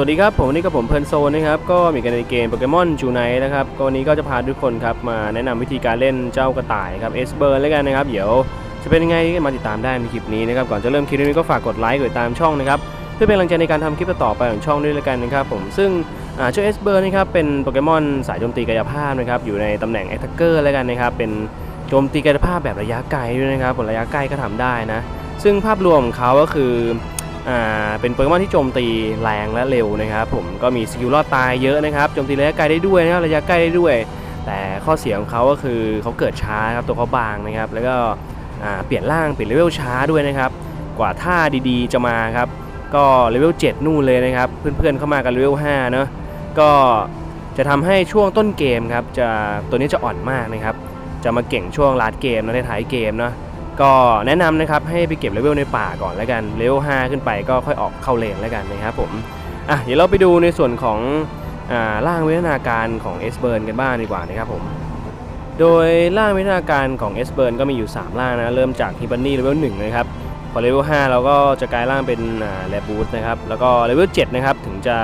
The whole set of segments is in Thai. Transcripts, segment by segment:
สวัสดีครับผมวันนี่กับผมเพลินโซนนะครับก็มีกันในเกมโปเกมอนจูไนนะครับก็วันนี้ก็จะพาทุกคนครับมาแนะนำวิธีการเล่นเจ้ากระต่ายครับเอสเบิร์นแล้วกันนะครับเดี๋ยวจะเป็นยังไงมาติดตามได้ในคลิปนี้นะครับก่อนจะเริ่มคลิปนี้ก็ฝากกดไลค์กดติดตามช่องนะครับเพื่อเป็นกำลังใจในการทำคลิปต่อไปของช่องด้วยแล้วกันนะครับผมซึ่งเจ้าเอสเบิร์นนะครับเป็นโปเกมอนสายโจมตีกายภาพนะครับอยู่ในตำแหน่งแอตแทกเกอร์แล้วกันนะครับเป็นโจมตีกายภาพแบบระยะไกลด้วยนะครับผลระยะใกล้ก็ทำได้นะซึ่งภาพรวมของเขาก็คือ อ่าเป็นโปเกมอนที่โจมตีแรงและเร็วนะครับ ผมก็มีสกิลรอดตายเยอะนะครับโจมตีระยะไกลได้ด้วยนะครับระยะใกล้ได้ด้วย แต่ข้อเสียของเขาก็คือเขาเกิดช้าครับตัวเขาบางนะครับ แล้วก็เปลี่ยนร่างเปลี่ยนเลเวลช้าด้วยนะครับ กว่าท่าดีๆจะมาครับ ก็เลเวล7นู่นเลยนะครับ เพื่อนๆเข้ามากันเลเวล5เนาะก็จะทำให้ช่วงต้นเกมครับจะตัวนี้จะอ่อนมากนะครับ จะมาเก่งช่วงลาดเกมนะในท้ายเกมเนาะ ก็แนะนำนะครับให้ไปเก็บเลเวลในป่าก่อนแล้วกันเลเวล5ขึ้นไปก็ค่อยออกเข้าเลนแล้วกันนะครับผมอะเดี๋ยวเราไปดูในส่วนของอร่างวิวัฒนาการของ S b u r n กันบ้างดีกว่านะครับผมโดยร่างวิวัฒนาการของ S b u r n ก็มีอยู่ 3 ร่างนะเริ่มจากฮิบันนี่เลเวล1นะครับพอเลเวล5เราก็จะกลายร่างเป็นแลบูทนะครับแล้วก็เลเวล7นะครับถึงจะ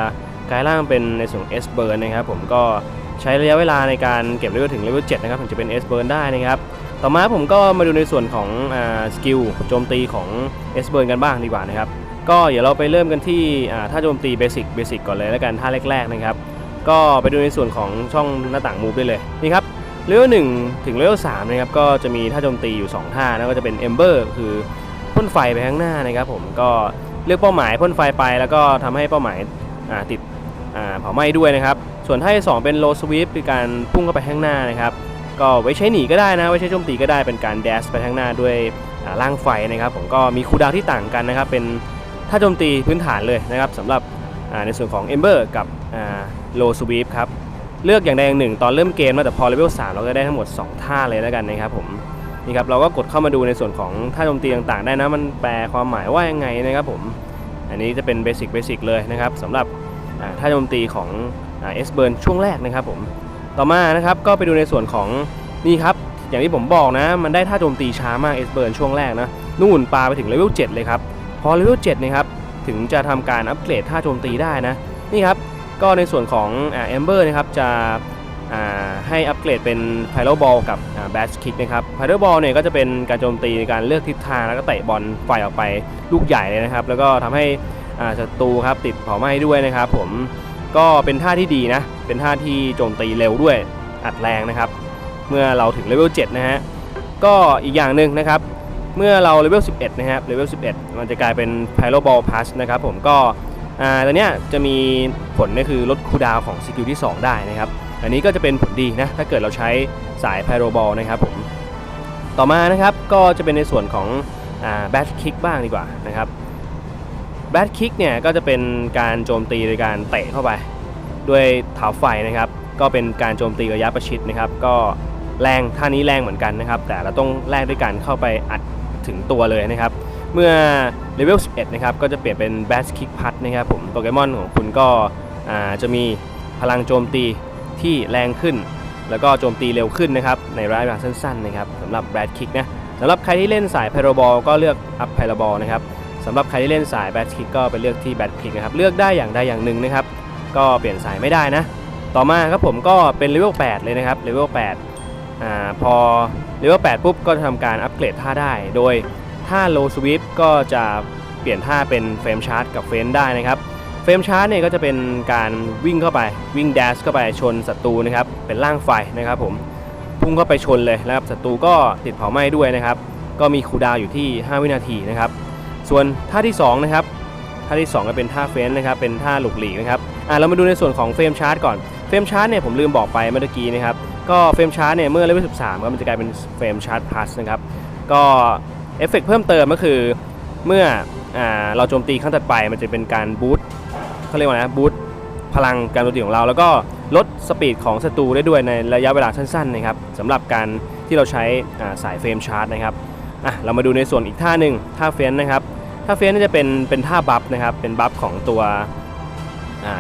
กลายร่างเป็นในส่วนของ S b u r n นนะครับผมก็ใช้ระยะเวลาในการเก็บเลเวลถึงเลเวล7นะครับถึงจะเป็น S b u r n ได้นะครับ ต่อมาผมก็มาดูในส่วนของสกิลโจมตีของเอสเบิร์นกันบ้างดีกว่านะครับ ก็เดี๋ยวเราไปเริ่มกันที่ท่าโจมตีเบสิกเบสิกก่อนเลยแล้วกันท่าแรกๆนะครับ ก็ไปดูในส่วนของช่องหน้าต่างมูฟได้เลยนี่ครับเลเวลหนึ่งถึงเลเวลสามนะครับก็จะมีท่าโจมตีอยู่ 2 ท่านะก็จะเป็นเอมเบอร์คือพ่นไฟไปข้างหน้านะครับผมก็เลือกเป้าหมายพ่นไฟไปแล้วก็ทำให้เป้าหมายติดเผาไหม้ด้วยนะครับ ส่วนท่าที่สองเป็นโลสวีปคือการพุ่งเข้าไปข้างหน้านะครับ ก็ไว้ใช้หนีก็ได้นะ ไว้ใช้โจมตีก็ได้เป็นการแดชไปข้างหน้าด้วยอ่าร่างไฟนะครับผมก็มีคูดาวที่ต่างกันนะครับ เป็นถ้าโจมตีพื้นฐานเลยนะครับสำหรับในส่วนของ Ember กับโลสวีปครับเลือกอย่างใดอย่างหนึ่งตอนเริ่มเกมนะแต่พอเลเวล3เราก็ได้ทั้งหมด 2 ท่าเลยแล้วกันนะครับผมนี่ครับเราก็กดเข้ามาดูในส่วนของท่าโจมตีต่างๆ ได้นะมันแปลความหมายว่ายังไงนะครับผมอันนี้จะเป็นเบสิกเบสิกเลยนะครับสำหรับท่าโจมตีของเอสเบิร์นช่วงแรกนะครับผม ต่อมานะครับก็ไปดูในส่วนของนี่ครับ อย่างที่ผมบอกนะ มันได้ท่าโจมตีช้ามากเอสเบิร์นช่วงแรกนะ นู่นปาไปถึงเลเวล7เลยครับ พอเลเวล7นะครับถึงจะทำการอัปเกรดท่าโจมตีได้นะ นี่ครับ ก็ในส่วนของอ่าเอมเบอร์นะครับจะให้อัปเกรดเป็นไพโ b บอลกับแบชคิกนะครับไพโ b บอลเนี่ยก็จะเป็นการโจมตีในการเลือกทิศทางแล้วก็เตะบอลไฟออกไปลูกใหญ่เลยนะครับ แล้วก็ทำให้ศัตรูครับติดเผาไหม้ด้วยนะครับผม ก็เป็นท่าที่ดีนะ เป็นท่าที่โจมตีเร็วด้วยอัดแรงนะครับ เมื่อเราถึงเลเวล7นะฮะ ก็อีกอย่างหนึ่งนะครับ เมื่อเราเลเวล11 นะครับ เลเวล11 มันจะกลายเป็น Pyro Ball Pass นะครับผมก็อ่าตอนเนี้ยจะมีผลก็คือลดคูดาวของสกิลที่ 2 ได้นะครับ อันนี้ก็จะเป็นผลดีนะ ถ้าเกิดเราใช้สาย Pyro Ball นะครับผม ต่อมานะครับ ก็จะเป็นในส่วนของอ่า Bad Kick บ้างดีกว่านะครับ แบทคิกเนี่ยก็จะเป็นการโจมตีโดยการเตะเข้าไป ด้วยเท้าไฟนะครับ ก็เป็นการโจมตีระยะประชิดนะครับ ก็แรงท่านี้แรงเหมือนกันนะครับ แต่เราต้องแลกด้วยการเข้าไปอัดถึงตัวเลยนะครับ เมื่อเลเวล 11 นะครับ ก็จะเปลี่ยนเป็นแบทคิกพัดนะครับผมโปเกมอนของคุณก็จะมีพลังโจมตีที่แรงขึ้น แล้วก็โจมตีเร็วขึ้นนะครับ ในระยะเวลาสั้นๆนะครับสำหรับแบทคิกนะสำหรับใครที่เล่นสายไพโรบอลก็เลือกอัพไพโรบอลนะครับ สำหรับใครที่เล่นสายแบทคิกก็ไปเลือกที่แบทคิกนะครับเลือกได้อย่างใดอย่างหนึ่งนะครับก็เปลี่ยนสายไม่ได้นะ ต่อมาครับผมก็เป็นเลเวล8เลยนะครับเลเวล8อ่าพอเลเวล8ปุ๊บก็จะทำการอัปเกรดท่าได้ โดยท่าโลสวิปก็จะเปลี่ยนท่าเป็นเฟรมชาร์จกับเฟนได้นะครับเฟรมชาร์จเนี่ยก็จะเป็นการวิ่งเข้าไปวิ่งแดชเข้าไปชนศัตรูนะครับเป็นร่างไฟนะครับผมพุ่งเข้าไปชนเลยนะครับศัตรูก็ติดเผาไหม้ด้วยนะครับก็มีคูดาวอยู่ที่ 5 วินาทีนะครับ ส่วนท่าที่2นะครับท่าที่ 2 ก็เป็นท่าเฟ้นนะครับเป็นท่าหลุกหลีกนะครับอะเรามาดูในส่วนของเฟรมชาร์จก่อนเฟรมชาร์จเนี่ยผมลืมบอกไปเมื่อกี้นะครับก็เฟรมชาร์จเนี่ยเมื่อเลเวล13ก็มันจะกลายเป็นเฟรมชาร์จพลัสนะครับก็เอฟเฟกต์เพิ่มเติมก็คือเมื่ออ่าเราโจมตีครั้งถัดไปมันจะเป็นการบูตเขาเรียกว่านะบูตพลังการโจมตีของเรา แล้วก็ลดสปีดของศัตรูได้ด้วยในระยะเวลาสั้นๆนะครับสำหรับการที่เราใช้สายเฟรมชาร์จนะครับอะเรามาดูในส่วนอีกท่าหนึ่งท่าเฟ้นนะครับ ท่าเฟ้นนี่จะเป็นเป็นท่าบัฟนะครับเป็นบัฟของตัว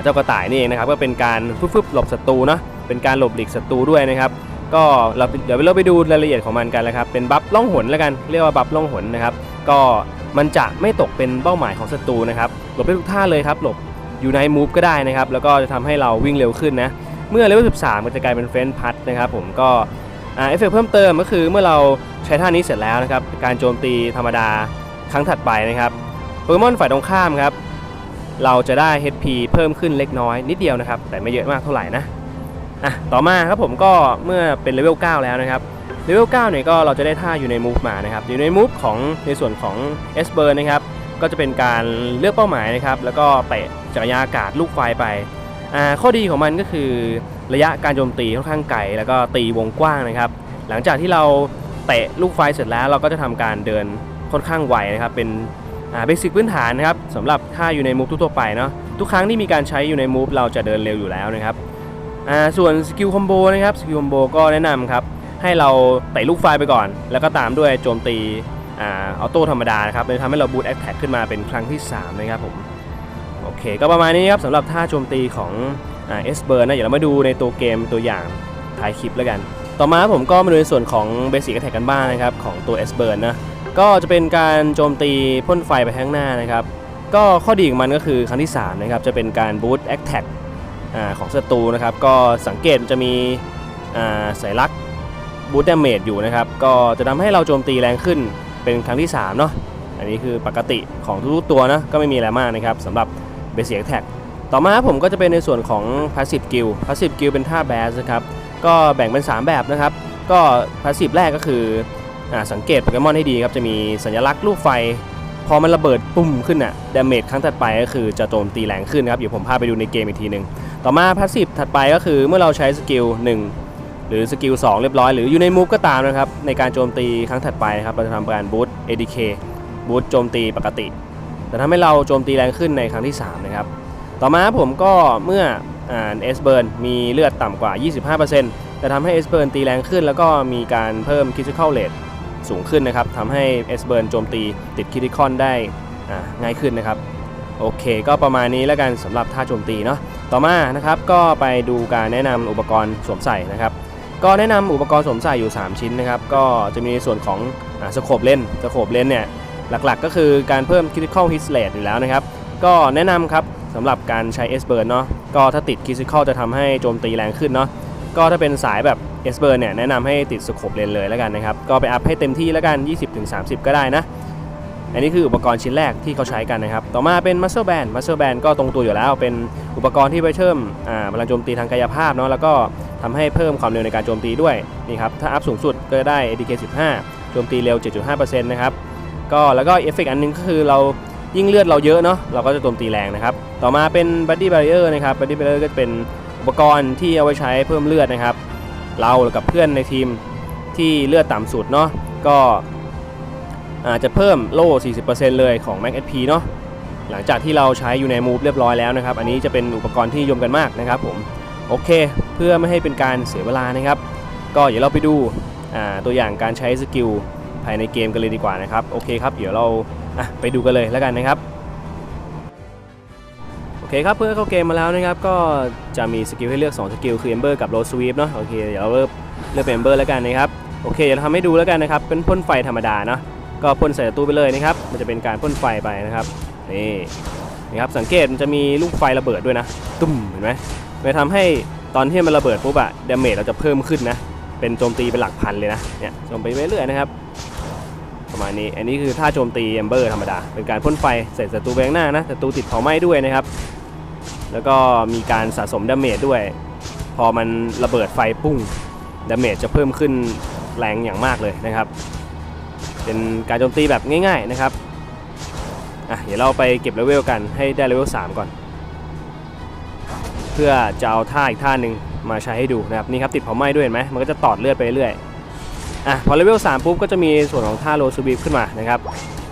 เจ้ากระต่ายนี่เองนะครับก็เป็นการฟึบๆหลบศัตรูเนาะเป็นการหลบหลีกศัตรูด้วยนะครับก็เราเดี๋ยวเราไปดูรายละเอียดของมันกันนะครับเป็นบัฟล่องหนแล้วกันเรียกว่าบัฟล่องหนนะครับก็มันจะไม่ตกเป็นเป้าหมายของศัตรูนะครับหลบได้ทุกท่าเลยครับหลบอยูไนมูฟก็ได้นะครับแล้วก็จะทำให้เราวิ่งเร็วขึ้นนะเมื่อเลเวล13ก็จะกลายเป็นเฟรนพัทนะครับผมก็เอฟเฟกเพิ่มเติมก็คือเมื่อเราใช้ท่านี้เสร็จแล้วนะครับการโจมตีธรรมดา ครั้งถัดไปนะครับโปเกมอนฝ่ายตรงข้ามครับ เราจะได้ HP เพิ่มขึ้นเล็กน้อยนิดเดียวนะครับ แต่ไม่เยอะมากเท่าไหร่นะอะต่อมาครับผมก็เมื่อเป็นเลเวล 9 แล้วนะครับเลเวล 9 เนี่ยก็เราจะได้ท่าอยู่ในมูฟมานะครับอยู่ในมูฟของในส่วนของเอสเบอร์นะครับก็จะเป็นการเลือกเป้าหมายนะครับแล้วก็เตะจักรยานอากาศลูกไฟไปอ่าข้อดีของมันก็คือระยะการโจมตีค่อนข้างไกลแล้วก็ตีวงกว้างนะครับ หลังจากที่เราเตะลูกไฟเสร็จแล้วเราก็จะทำการเดิน ค่อนข้างไวนะครับเป็นเบสิกพื้นฐานนะครับสำหรับท่าอยู่ในมูฟทั่วไปเนาะทุกครั้งที่มีการใช้อยู่ในมูฟเราจะเดินเร็วอยู่แล้วนะครับส่วนสกิลคอมโบนะครับสกิลคอมโบก็แนะนำครับให้เราเตะลูกไฟไปก่อน แล้วก็ตามด้วยโจมตีออโต้ธรรมดานะครับเลยทำให้เราบูตแอคแท็กขึ้นมาเป็นครั้งที่ 3 นะครับผมโอเค ก็ประมาณนี้ครับสำหรับท่าโจมตีของเอสเบอร์นนะเดี๋ยวเรามาดูในตัวเกมตัวอย่างถ่ายคลิปแล้วกัน ต่อมาผมก็มาดูในส่วนของเบสิกแท็กกันบ้างนะครับของตัว S b u r n นะ ก็จะเป็นการโจมตีพ่นไฟไปข้างหน้านะครับ ก็ข้อดีของมันก็คือครั้งที่3นะครับจะเป็นการบูตแอคแท็กของศัตรูนะครับ ก็สังเกตมันจะมีอ่าสัญลักษณ์บูตดาเมจอยู่นะครับ ก็จะทำให้เราโจมตีแรงขึ้นเป็นครั้งที่3เนาะอันนี้คือปกติของทุกๆตัวนะก็ไม่มีอะไรมากนะครับสำหรับเบสิกแท็กต่อมาผมก็จะเป็นในส่วนของ Passive Skill Passive Skill เป็นท่าแบสนะครับ ก็แบ่งเป็น 3 แบบนะครับ ก็พาสซีฟแรกก็คือ สังเกตโปเกมอนให้ดีครับจะมีสัญลักษณ์ลูกไฟ พอมันระเบิดปุ่มขึ้นอะดาเมจครั้งถัดไปก็คือจะโจมตีแรงขึ้นครับเดี๋ยวผมพาไปดูในเกมอีกทีหนึ่งต่อมาพาสซีฟถัดไปก็คือเมื่อเราใช้สกิล1หรือสกิล2เรียบร้อยหรืออยู่ในมูฟก็ตามนะครับในการโจมตีครั้งถัดไปนะครับเราจะทำการบูต ADK บูตโจมตีปกติแต่ทำให้เราโจมตีแรงขึ้นในครั้งที่3นะครับต่อมาผมก็เมื่ออ่าเอสเบิร์นมีเลือดต่ำกว่า 25%จะทำให้เอสเบิร์นตีแรงขึ้น แล้วก็มีการเพิ่มคิ t ิคอลเล e สูงขึ้นนะครับทำให้เอสเบิร์นโจมตีติดคิ t ิคอนได้ง่ายขึ้นนะครับโอเค ก็ประมาณนี้แล้วกันสำหรับท่าโจมตีเนาะต่อมานะครับก็ไปดูการแนะนำอุปกรณ์สวมใส่นะครับก็แนะนำอุปกรณ์สวมใส่อยู่ 3 ชิ้นนะครับก็จะมีในส่วนของสโคปเลนสโคปเลนเนี่ยหลักๆ ก็คือการเพิ่ม critical hit rate อยู่แล้วนะครับ ก็แนะนำครับสำหรับการใช้ S burn เนาะก็ถ้าติด critical จะทำให้โจมตีแรงขึ้นเนาะ ก็ถ้าเป็นสายแบบ S burn เนี่ยแนะนำให้ติดสโคปเลนเลยแล้วกันนะครับ ก็ไปอัพให้เต็มที่แล้วกัน 20-30 ก็ได้นะ อันนี้คืออุปกรณ์ชิ้นแรกที่เขาใช้กันนะครับ ต่อมาเป็น muscle band muscle band ก็ตรงตัวอยู่แล้ว เป็นอุปกรณ์ที่ไปเพิ่มอ่าพลังโจมตีทางกายภาพเนาะ แล้วก็ทำให้เพิ่มความเร็วในการโจมตีด้วย นี่ครับ ถ้าอัพสูงสุดก็จะได้ ADK 15 โจมตีเร็ว 7.5%นะครับ ก็แล้วก็เอฟเฟกต์อันหนึงก็คือเรายิ่งเลือดเราเยอะเนาะ เราก็จะโจมตีแรงนะครับ ต่อมาเป็น Body Barrier นะครับ Body Barrier ก็เป็น ปกรณ์ที่เอาไว้ใช้เพิ่มเลือดนะครับ เรากับเพื่อนในทีมที่เลือดต่ำสุดเนาะก็อาจจะเพิ่มโล่ 40%เลยของ Max HP เนาะหลังจากที่เราใช้อยู่ในมูฟเรียบร้อยแล้วนะครับ อันนี้จะเป็นอุปกรณ์ที่ยมกันมากนะครับผม โอเค เพื่อไม่ให้เป็นการเสียเวลานะครับ ก็เดี๋ยวเราไปดูตัวอย่างการใช้สกิลภายในเกมกันเลยดีกว่านะครับ โอเคครับ เดี๋ยวเราไปดูกันเลยแล้วกันนะครับ คครับเพื่อเข้าเกมมาแล้วนะครับก็จะมีสกิลให้เลือก 2 สกิลคือ Ember กับ Road Sweep เนาะโอเคเดี๋ยวเราเลือกเป็น Ember แล้วกันนะครับโอเคเดี๋ยวทำให้ดูแล้วกันนะครับเป็นพ่นไฟธรรมดาเนาะก็พ่นใส่ตรูไปเลยนะครับมันจะเป็นการพ่นไฟไปนะครับนี่นะครับสังเกตมันจะมีลูกไฟระเบิดด้วยนะตุ้มเห็นไหมมันทำให้ตอนที่มันระเบิดปุ๊บอะดาเมจเราจะเพิ่มขึ้นนะเป็นโจมตีเป็นหลักพันเลยนะเนี่ยโจมไปเรื่อยๆนะครับประมาณนี้อันนี้คือท่าโจมตีแอมเบอร์ธรรมดา เป็นการพ่นไฟใส่ศัตรูไปข้างหน้านะศัตรูติดเผาไหม้ด้วยนะครับ แล้วก็มีการสะสมดาเมจด้วย พอมันระเบิดไฟปุ้งดาเมจจะเพิ่มขึ้นแรงอย่างมากเลยนะครับ เป็นการโจมตีแบบง่าย ๆนะครับอะเดี๋ยวเราไปเก็บเลเวลกันให้ได้เลเวล3ก่อน เพื่อจะเอาท่าอีกท่าหนึ่งมาใช้ให้ดูนะครับนี่ครับติดเผาไหม้ด้วยเห็นไหมมันก็จะตอดเลือดไปเรื่อยอะพอเลเวล3ปุ๊บก็จะมีส่วนของท่าโรสวีปขึ้นมานะครับ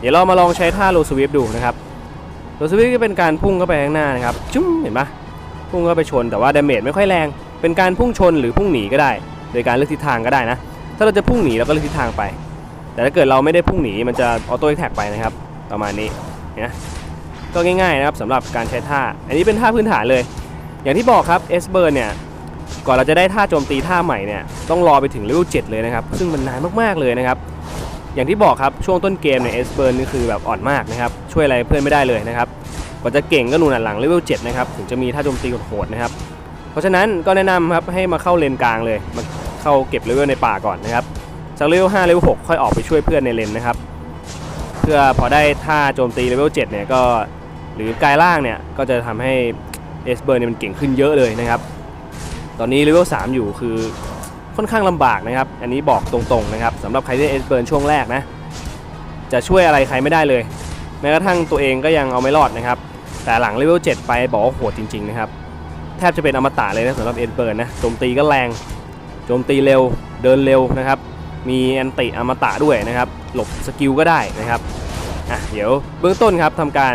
เดี๋ยวเรามาลองใช้ท่าโรสวีปดูนะครับ โรสวีปก็เป็นการพุ่งเข้าไปข้างหน้านะครับ จุ้มเห็นปะพุ่งเข้าไปชนแต่ว่าดาเมจไม่ค่อยแรง เป็นการพุ่งชนหรือพุ่งหนีก็ได้ โดยการเลือกทิศทางก็ได้นะ ถ้าเราจะพุ่งหนีเราก็เลือกทิศทางไป แต่ถ้าเกิดเราไม่ได้พุ่งหนีมันจะออโต้แท็กไปนะครับ ประมาณนี้นะก็ง่ายๆนะครับสำหรับการใช้ท่า อันนี้เป็นท่าพื้นฐานเลย อย่างที่บอกครับเอสเบิร์นเนี่ยก่อนเราจะได้ท่าโจมตีท่าใหม่เนี่ยต้องรอไปถึงเลเวล7เลยนะครับ ซึ่งมันนานมากๆเลยนะครับ อย่างที่บอกครับช่วงต้นเกมเนี่ยเอสเบิร์นนี่คือแบบอ่อนมากนะครับช่วยอะไรเพื่อนไม่ได้เลยนะครับกว่าจะเก่งก็หนู่นหลังเลเวล7นะครับถึงจะมีท่าโจมตีโหดๆนะครับเพราะฉะนั้นก็แนะนำครับให้มาเข้าเลนกลางเลยมาเข้าเก็บเลเวลในป่าก่อนนะครับจากเลเวล5เลเวล6ค่อยออกไปช่วยเพื่อนในเลนนะครับเพื่อพอได้ท่าโจมตีเลเวล7เนี่ยก็หรือกายล่างเนี่ยก็จะทำให้เอสเบิร์นเนี่ยมันเก่งขึ้นเยอะเลยนะครับตอนนี้เลเวล3อยู่คือ ค่อนข้างลำบากนะครับ อันนี้บอกตรงๆนะครับสำหรับใครที่เอสเบิร์นช่วงแรกนะ จะช่วยอะไรใครไม่ได้เลย แม้กระทั่งตัวเองก็ยังเอาไม่รอดนะครับ แต่หลังเลเวล7ไปบอกว่าโหดจริงๆนะครับ แทบจะเป็นอมตะเลยนะสำหรับเอสเบิร์นนะ โจมตีก็แรง โจมตีเร็ว เดินเร็วนะครับ มีแอนติอมตะด้วยนะครับ หลบสกิลก็ได้นะครับ อะเดี๋ยวเบื้องต้นครับทำการ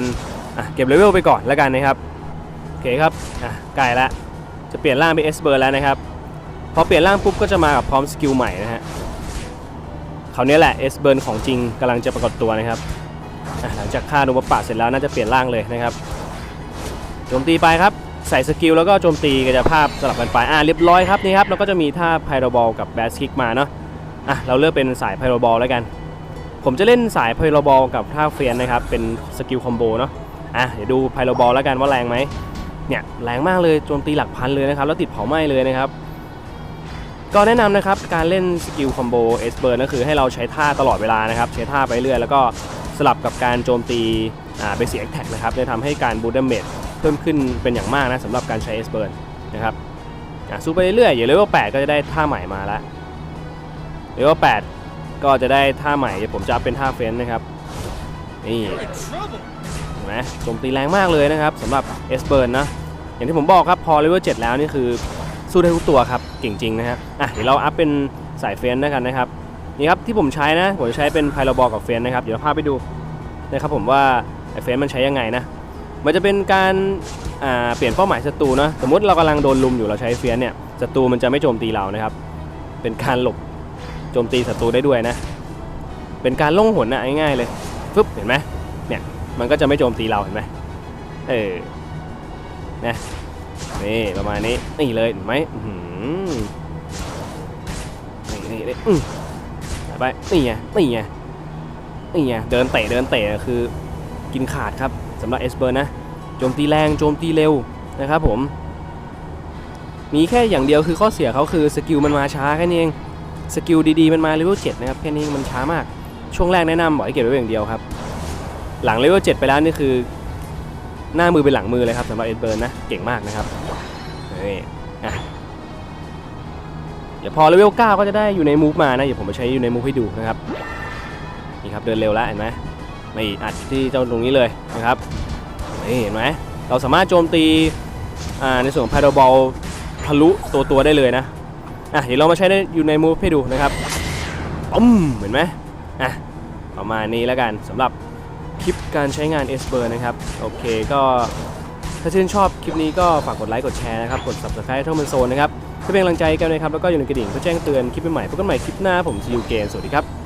อะเก็บเลเวลไปก่อนแล้วกันนะครับ โอเคครับ อะใกล้ละ จะเปลี่ยนร่างเป็นเอสเบิร์นแล้วนะครับ อเปลี่ยนร่างปุ๊บก็จะมากับพร้อมสกิลใหม่นะฮะคราวนี้แหละเอสเบิร์นของจริงกำลังจะปรากฏตัวนะครับหลังจากฆ่าโนบะปะเสร็จแล้วน่าจะเปลี่ยนร่างเลยนะครับโจมตีไปครับใส่สกิลแล้วก็โจมตีกายภาพสลับกันไปอ่าเรียบร้อยครับนี่ครับเราก็จะมีท่าไพโรบอลกับแบสคิกมาเนาะอะเราเลือกเป็นสายไพโรบอลแล้วกัน ผมจะเล่นสายไพโรบอลกับท่าเฟียนนะครับเป็นสกิลคอมโบเนาะอะเดี๋ยวดูไพโรบอลแล้วกันว่าแรงไหมเนี่ยแรงมากเลยโจมตีหลักพันเลยนะครับแล้วติดเผาไหม้เลยนะครับ ก็แนะนำนะครับการเล่นสกิลคอมโบเอสเบิร์นก็คือให้เราใช้ท่าตลอดเวลานะครับใช้ท่าไปเรื่อยแล้วก็สลับกับการโจมตีอ่าเบสิ c แท็กนะครับจะทำให้การบูดเดเมจเพิ่มขึ้นเป็นอย่างมากนะสำหรับการใช้เอสเบิร์นนะครับอะสู้ไปเรื่อยๆอย่าเลเวล8ก็จะได้ท่าใหม่มาแล้วเลเวล8ก็จะได้ท่าใหม่ผมจะเป็นท่าเฟนนะครับนี่เห็นไหมโจมตีแรงมากเลยนะครับสำหรับเอสเบิร์นนะอย่างที่ผมบอกครับพอเลเวล7แล้วนี่คือ สู้ได้ทุกตัวครับเก่งจริงนะฮะอะเดี๋ยวเราอัพเป็นสายเฟนนะกันนะครับนี่ครับที่ผมใช้นะผมจะใช้เป็นไพโลบอลกับเฟนนะครับเดี๋ยวเราพาไปดูนะครับผมว่าไอเฟนมันใช้ยังไงนะมันจะเป็นการอ่าเปลี่ยนเป้าหมายศัตรูเนะสมมติเรากำลังโดนลุมอยู่เราใช้เฟียสเนี่ยศัตรูมันจะไม่โจมตีเรานะครับ เป็นการหลบโจมตีศัตรูได้ด้วยนะ เป็นการล่องหนนะง่ายๆเลยฟึบเห็นไหมเนี่ยมันก็จะไม่โจมตีเราเห็นไหมเออนะ นี่ประมาณนี้นี่เลยเห็นไหมนี่นี่นี่อื้อไปนี่ไงนี่ไงนี่ไงเดินเตะเดินเตะคือกินขาดครับสำหรับเอสเบิร์นนะโจมตีแรงโจมตีเร็วนะครับผม มีแค่อย่างเดียวคือข้อเสียเขาคือสกิลมันมาช้าแค่นี้เองสกิลดีๆมันมาเลเวล7นะครับแค่นี้มันช้ามากช่วงแรกแนะนำบอกให้เก็บไว้อย่างเดียวครับ หลังเลเวล7ไปแล้วนี่คือ หน้ามือเป็นหลังมือเลยครับสำหรับเอสเบิร์นนะเก่งมากนะครับนี่อะเดี๋ยวพอเลเวล9ก็จะได้อยู่ในมูฟมานะเดี๋ยวผมมาใช้อยู่ในมูฟให้ดูนะครับนี่ครับเดินเร็วแล้วเห็นไหมไม่อัดที่เจ้าตรงนี้เลยนะครับนี่เห็นไหมเราสามารถโจมตีอ่าในส่วนของพาราบอลทะลุตัวตัวได้เลยนะอะเดี๋ยวเรามาใช้ในอยู่ในมูฟให้ดูนะครับอืมเห็นไหมอะประมาณนี้แล้วกันสำหรับ คลิปการใช้งาน s อ b นะครับ โอเคก็ถ้าชื่นชอบคลิปนี้ก็ฝากกดไลค์กดแชร์นะครับ กด subscribe ท่ามันโซนนะครับเพื่อเป็นกำลังใจกันนะครับ แล้วก็อยู่ในกระดิ่งเพื่อแจ้งเตือนคลิปใหม่ๆพบกันใหม่คลิปหน้าผมซีอูเกนสวัสดีครับ